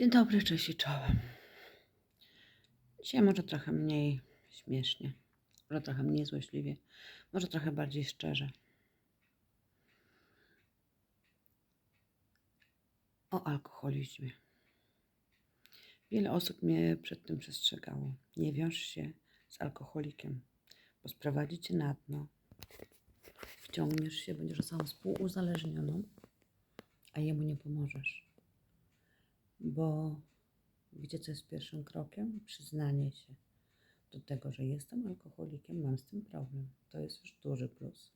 Dzień dobry, cześć i czołem. Dzisiaj może trochę mniej śmiesznie, może trochę mniej złośliwie, może trochę bardziej szczerze. O alkoholizmie. Wiele osób mnie przed tym przestrzegało. Nie wiąż się z alkoholikiem, bo sprowadzi cię na dno. Wciągniesz się, będziesz osobą współuzależnioną, a jemu nie pomożesz. Bo wiecie, co jest pierwszym krokiem? Przyznanie się do tego, że jestem alkoholikiem, mam z tym problem. To jest już duży plus.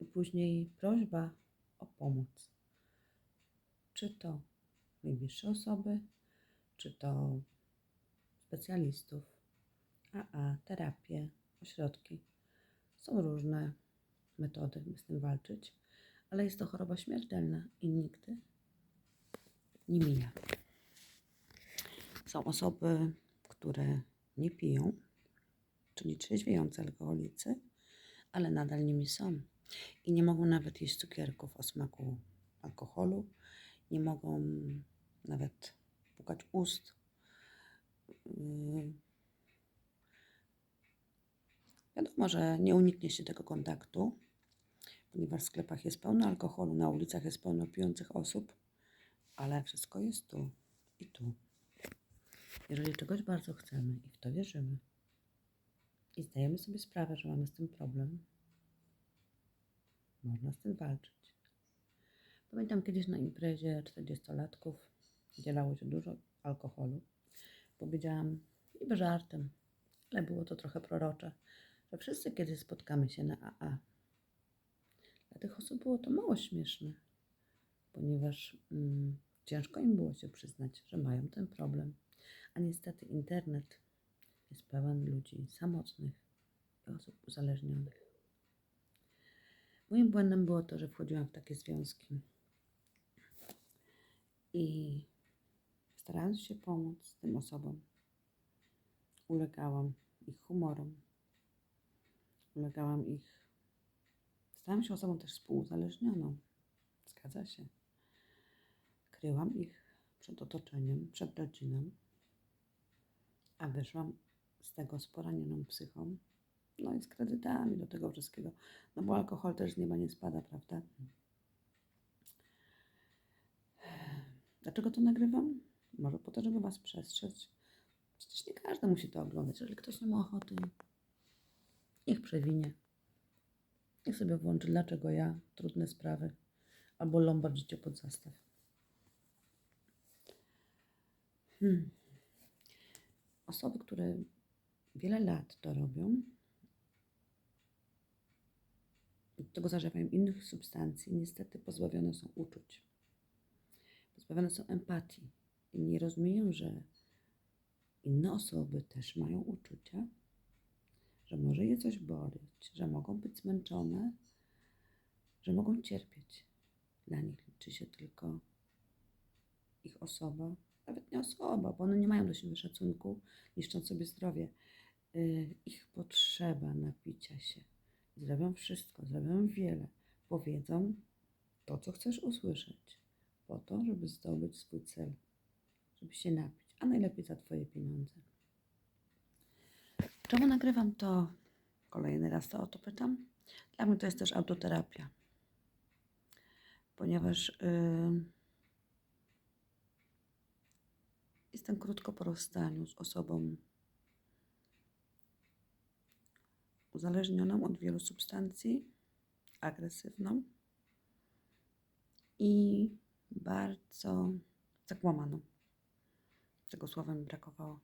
I później prośba o pomoc. Czy to najbliższe osoby, czy to specjalistów, AA, terapię, ośrodki. Są różne metody, by z tym walczyć, ale jest to choroba śmiertelna i nigdy nie mija. Są osoby, które nie piją, czyli trzeźwiejące alkoholicy, ale nadal nimi są. I nie mogą nawet jeść cukierków o smaku alkoholu, nie mogą nawet pukać ust. Yy. Wiadomo, że nie uniknie się tego kontaktu, ponieważ w sklepach jest pełno alkoholu, na ulicach jest pełno pijących osób, ale wszystko jest tu i tu. Jeżeli czegoś bardzo chcemy i w to wierzymy i zdajemy sobie sprawę, że mamy z tym problem, można z tym walczyć. Pamiętam kiedyś na imprezie 40-latków, gdzie się dużo alkoholu, powiedziałam niby żartem, ale było to trochę prorocze, że wszyscy kiedyś spotkamy się na AA. Dla tych osób było to mało śmieszne, ponieważ mm, ciężko im było się przyznać, że mają ten problem. A niestety internet jest pełen ludzi samotnych i osób uzależnionych. Moim błędem było to, że wchodziłam w takie związki i starając się pomóc tym osobom, ulegałam ich humorom, ulegałam ich. Stałam się osobą też współuzależnioną. Zgadza się. Kryłam ich przed otoczeniem, przed rodziną, a wyszłam z tego z poranioną psychą, no i z kredytami do tego wszystkiego. No bo alkohol też z nieba nie spada, prawda? Dlaczego to nagrywam? Może po to, żeby Was przestrzec. Przecież nie każdy musi to oglądać. Jeżeli ktoś nie ma ochoty, niech przewinie. Niech sobie włączy, dlaczego ja, trudne sprawy, albo lombard życie pod zastaw. Hmm. Osoby, które wiele lat to robią, do tego zażywają innych substancji, niestety pozbawione są uczuć. Pozbawione są empatii i nie rozumieją, że inne osoby też mają uczucia, że może je coś boleć, że mogą być zmęczone, że mogą cierpieć. Dla nich liczy się tylko ich osoba, nawet nie osoba, bo one nie mają do siebie szacunku, niszcząc sobie zdrowie. Yy, ich potrzeba napicia się. Zrobią wszystko, zrobią wiele. Powiedzą to, co chcesz usłyszeć, po to, żeby zdobyć swój cel, żeby się napić, a najlepiej za Twoje pieniądze. Czemu nagrywam to? Kolejny raz to o to pytam. Dla mnie to jest też autoterapia, ponieważ yy, jestem krótko po rozstaniu z osobą uzależnioną od wielu substancji, agresywną i bardzo zakłamaną. Tego słowa mi brakowało.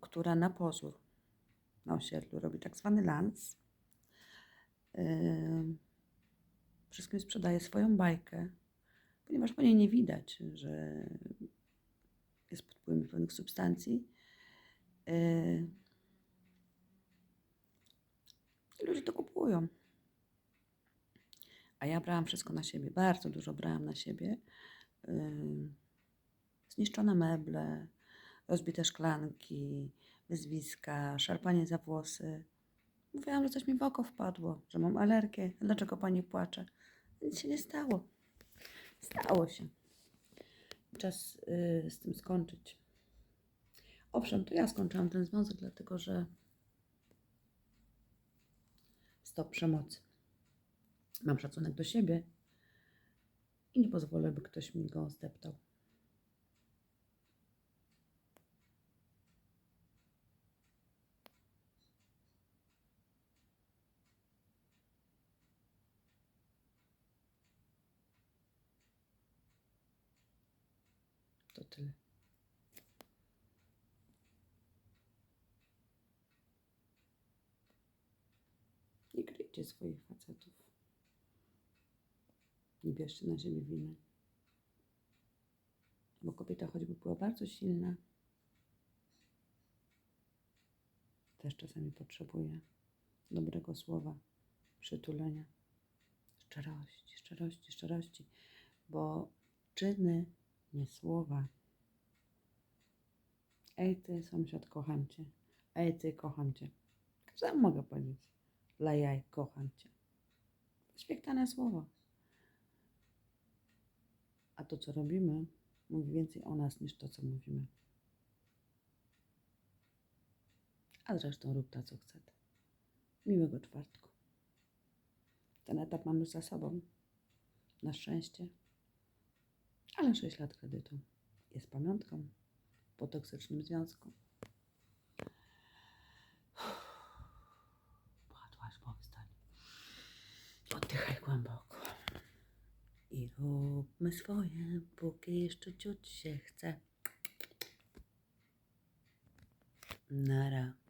Która na pozór na osiedlu robi tak zwany lans. Yy, wszystkim sprzedaje swoją bajkę, ponieważ po niej nie widać, że jest pod wpływem pewnych substancji. I ludzie to kupują. A ja brałam wszystko na siebie, bardzo dużo brałam na siebie. Yy, zniszczone meble, rozbite szklanki, wyzwiska, szarpanie za włosy. Mówiłam, że coś mi w oko wpadło, że mam alergię. Dlaczego pani płacze? Nic się nie stało. Stało się. czas y, z tym skończyć. Owszem, to ja skończyłam ten związek, dlatego że stop przemocy. Mam szacunek do siebie i nie pozwolę, by ktoś mi go zdeptał. To tyle. Nie kryjcie swoich facetów. Nie bierzcie na siebie winy. Bo kobieta, choćby była bardzo silna, też czasami potrzebuje dobrego słowa, przytulenia, szczerości, szczerości, szczerości, bo czyny, nie słowa. Ej ty, sąsiad, kocham cię. Ej ty, kocham cię. Każdemu mogę powiedzieć. Dla jaj, kocham cię. Świetne słowo. A to, co robimy, mówi więcej o nas niż to, co mówimy. A zresztą rób ta, co chce. Miłego czwartku. Ten etap mamy za sobą. Na szczęście. Ale 6 lat kredytu jest pamiątką po toksycznym związku. Płatłaś, powstań. Oddychaj głęboko. I róbmy swoje, póki jeszcze ciut się chce. Nara.